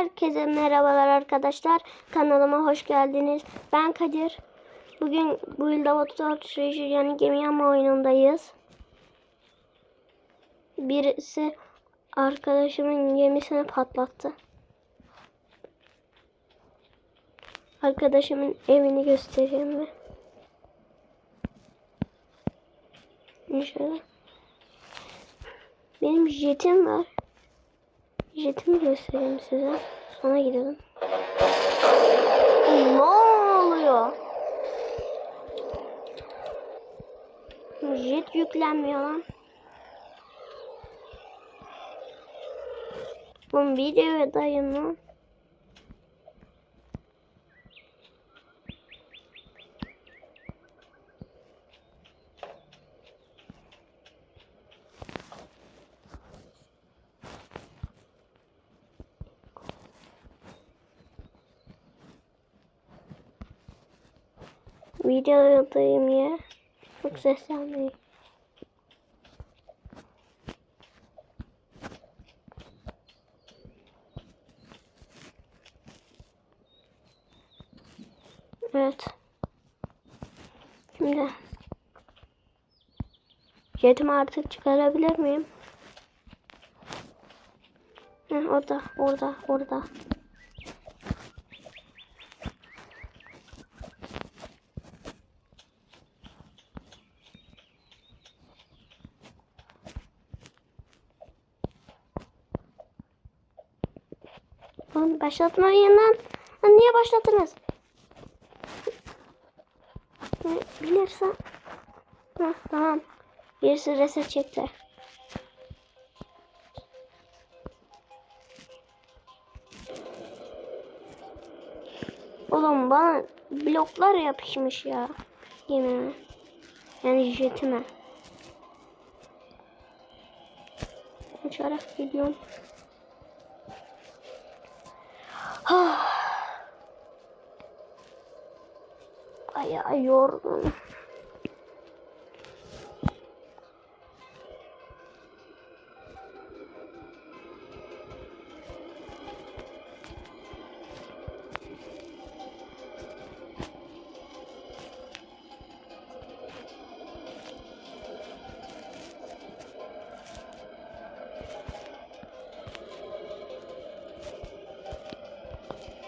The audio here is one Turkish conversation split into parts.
Herkese merhabalar arkadaşlar. Kanalıma hoş geldiniz. Ben Kadir. Bugün bu yılda Water Treasure yani gemi yanma oyunundayız. Birisi arkadaşımın gemisini patlattı. Arkadaşımın evini göstereyim mi? Şöyle. Benim jetim var. Jetimi göstereyim size. Sonra gidelim. Ne oluyor? Jet yüklenmiyor lan. Bu videoya dayım Videodayım ya. Çok seslenmeyin. Evet. Şimdi jetimi artık çıkarabilir miyim? Heh, orada, orada, orada. Lan başlatmayın lan. Lan niye başlattınız? Bilirsen. Heh, tamam. Birisi reset çekti. Oğlum bana bloklar yapışmış ya. Yemeğe. Yani jetime. Uçarak gidiyorum. Bayağı yorgun.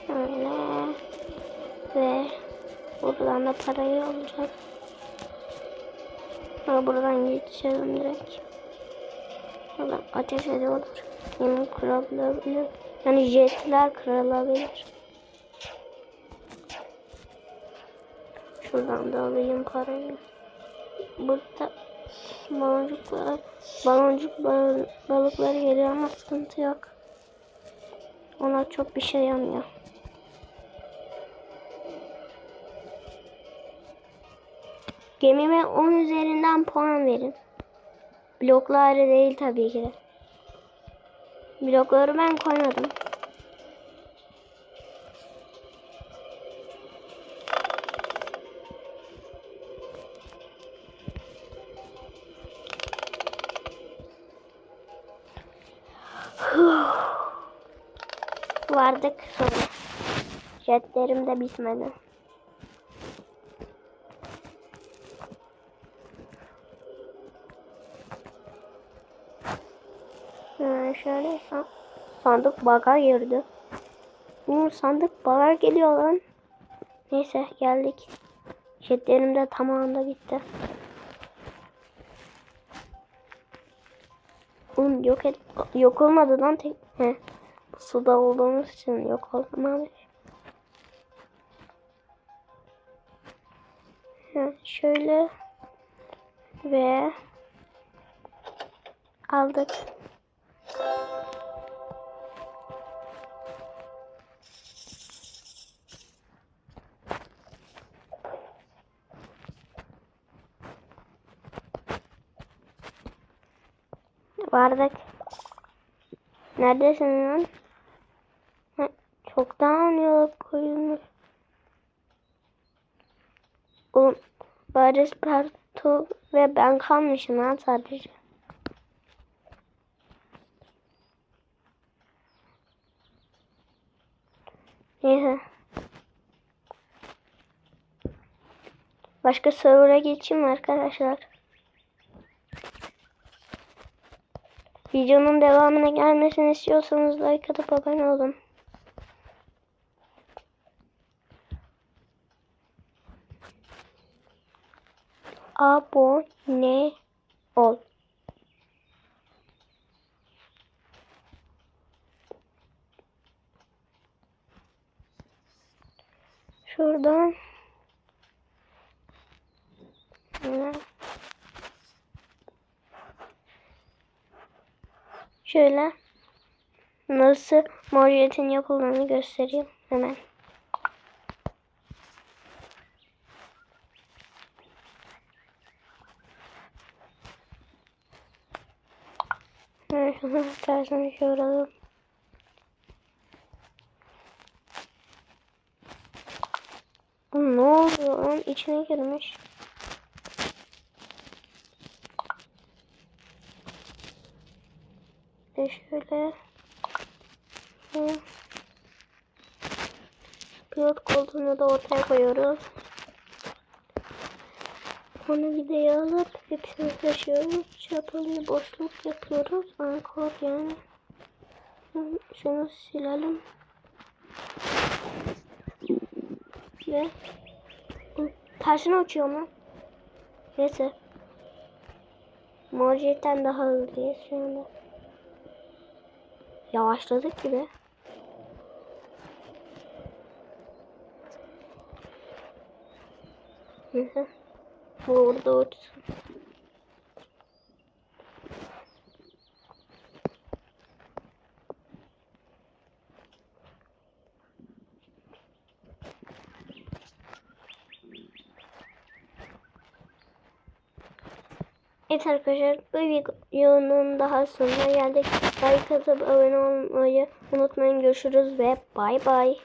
Öyle. Buradan da parayı alacağım. Ha, buradan geçelim direkt. Buradan ateş ediyorlar. Yemin kırılabilir. Yani jetler kırılabilir. Şuradan da alayım parayı. Burada baloncuklar, baloncuk bal- balıkları geliyor ama sıkıntı yok. Ona çok bir şey yanmıyor. Gemime 10 üzerinden puan verin. Blokları değil tabii ki de. Blokları ben koymadım. Vardık sonra. Jetlerim de bitmedi. Şöyle san- sandık baga girdi. Hmm, sandık baga geliyor lan. Neyse geldik. Jetlerim de tamamında bitti. Oğlum yok et yok olmadı lan tek. He. Suda olduğumuz için yok olmamış. Ha, şöyle ve aldık. Vardık. Neredesin lan? Ha, çoktan yola koyulmuş. Oğlum Barış Parto ve ben kalmışım lan sadece. Neyse. Başka server'a geçeyim arkadaşlar? Videonun devamına gelmesini istiyorsanız like atıp abone olun. Abone ol. Şuradan Hı. Şöyle nasıl mojiyetin yapıldığını göstereyim hemen. Tersine çevirelim. Ne oluyor lan? İçine girmiş. Ve şöyle. Pilot koltuğunu da ortaya koyuyoruz. Onu videoya alıp hepsini taşıyoruz. Çapalıya boşluk yapıyoruz. Ankor yani. Şunu silelim. Ve tersine uçuyor mu? Neyse. Morjetten daha hızlıyız şu anda. Yavaşladık gibi. Neyse. Bu orada uçsun. Evet arkadaşlar bu videonun daha sonuna geldik. Like atıp abone olmayı unutmayın. Görüşürüz ve bay bay.